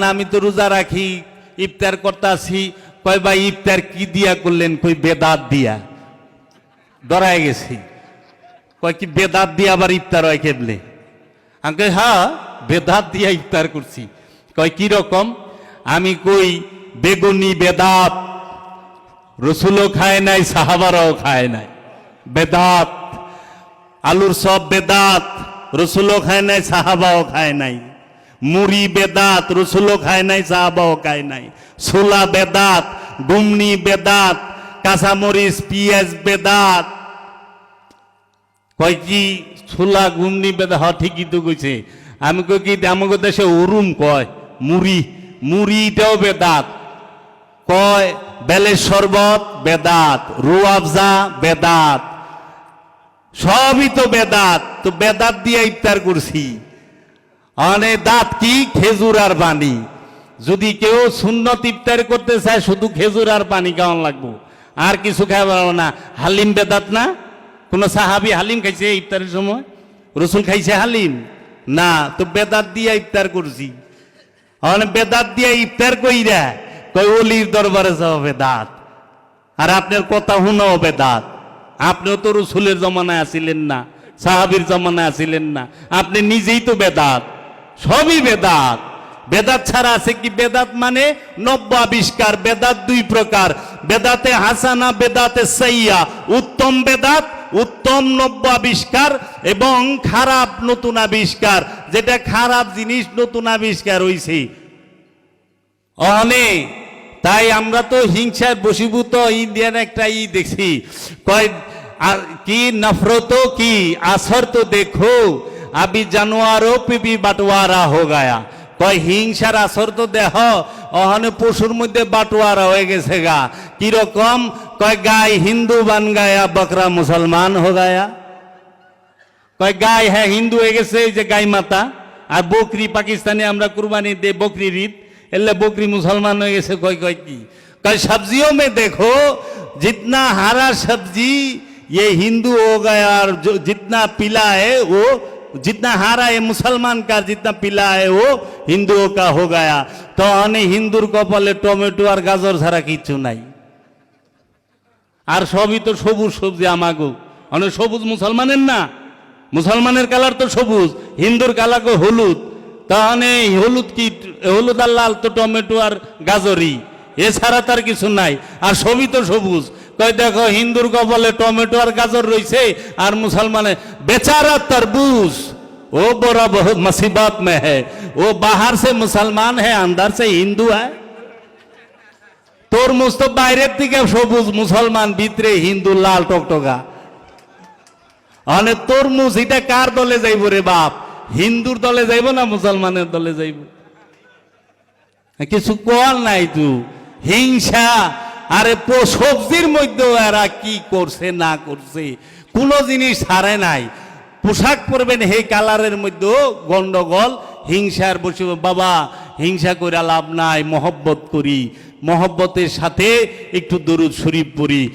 না, আমি তো রোজা রাখি, ইফতার করতে আসি কয়, ভাই, ইফতার কি দিয়া করলেন? কই বেদাত দিয়া। ডরায় গেছি। কয়, কি বেদাত দিয়ে আবার ইফতার হয় কেবলে আমি হ্যাঁ বেদাত দিয়া ইফতার করছি। কয়, কি রকম? আমি কই, বেগুনি বেদাত, রসুলও খায় নাই, সাহাবারাও খায় নাই। বেদাত, আলুর সব বেদাত, রসুলও খায় নাই, সাহাবাও খায় নাই। মুড়ি বেদাত, রসুলও খায় নাই, সাহাবাও খায় নাই। ছোলা বেদাত গুমনি বেদাত, কাঁচামরিচ, পিঁয়াজ বেদাত। কয় কি, ছোলা গুমনি বেদা হ ঠিকই তো কইছে। আমি কই কি, আমাকে দেশে উরুম কয়, মুড়ি। মুড়িটাও বেদাত। কয়, বেলের শরবত, বেদাত। রুয়াবজা, বেদাত। সবই তো বেদাত। তো বেদাত দিয়ে ইফতার করছি। অনে দাঁত কি? খেজুর আর পানি যদি কেউ সুন্নত ইফতার করতে চায়, শুধু খেজুর আর পানি খাওয়ান লাগবো। আর কিছু খাওয়া পারব না। হালিম বেদাত না? কোন সাহাবি হালিম খাইছে ইফতারের সময়? রসুল খাইছে হালিম? না, তো বেদাত দিয়ে ইফতার করছি। অনেক বেদাত দিয়ে ইফতার কইরা কই অলির দরবারে যাওয়া বেদাত আর আপনার কথা শুনাও বেদাত আপনিও তো রসুলের জমানায় আসিলেন না, সাহাবির জমানায় আসিলেন না। আপনি নিজেই তো বেদাত সবই বেদাত। বেদাত ছাড়া আছে কি বেদাত মানে? নব্য আবিষ্কার, বেদাত দুই প্রকার। বেদাতে হাসানা, বেদাতে সাইয়া। উত্তম বেদাত, উত্তম নব্য আবিষ্কার এবং খারাপ নতুন আবিষ্কার। যেটা খারাপ জিনিস নতুন আবিষ্কার হইছে। অনে তাই আমরা তো হিংসায় বসীভূত ইন্ডিয়ান একটা ই দেখছি। কয় কি নফরত কি? আসর তো দেখো। আবি জানোয়ারও পিবি বাটোয়ারা হো গায়া কয় হিংসার আসর তো দেহ অহনে পশুর মধ্যে বাটোয়ারা হয়ে গেছে গা কিরকম কয় গাই হিন্দু বান গায়া বকরা মুসলমান হো গায়া কয় গাই হ্যাঁ হিন্দু হয়ে গেছে এই যে গাই মাতা আর বকরি পাকিস্তানে আমরা কুরবানি দে বকরি ঈদ এলে বকরি মুসলমান হয়ে গেছে কয় কয় কি कल सब्जियों में देखो जितना हरा सब्जी ये हिंदू हो गया और जो जितना पीला है वो जितना हरा है मुसलमान का जितना पीला है वो हिंदुओं का हो गया तो अने हिंदुर কপালে টমেটো আর গাজর ছাড়া কিচ্ছু নাই আর সবই তো সবুজ সবজি আমাগো অনেক সবুজ মুসলমানের না মুসলমানের কালার তো সবুজ হিন্দুর কালার কো হলুদ তাহলে হলুদ কি হলুদ আর লাল তো টমেটো আর গাজরি এছাড়া তার কিছু নাই আর সবই তো সবুজ কয় দেখো, হিন্দুর কপালে টমেটো আর গাজর রয়েছে আর মুসলমানে বেচারা তরবুজ। ও বড় বহু মুসিবত মে হ্যাঁ ও বাহার সে মুসলমান হ্যাঁ আন্দার সে হিন্দু হ্যাঁ তরমুজ তো বাইরের দিকে সবুজ, মুসলমান ভিতরে হিন্দু লাল টকটকা। মানে তরমুজ, এটা কার দলে যাইব রে বাপ? হিন্দুর দলে যাইব না মুসলমানের দলে যাইব? কিছু কল নাই তু। হিংসা আরে সবজির মধ্যেও এরা কি করছে, না করছে? কোনো জিনিস হারে নাই। পোশাক পরবেন হে কালারের মধ্যেও গন্ডগোল, হিংসার বসে বাবা, হিংসা করে লাভ নাই, মহব্বত করি। মহব্বতের সাথে একটু দরুদ শরীফ পড়ি।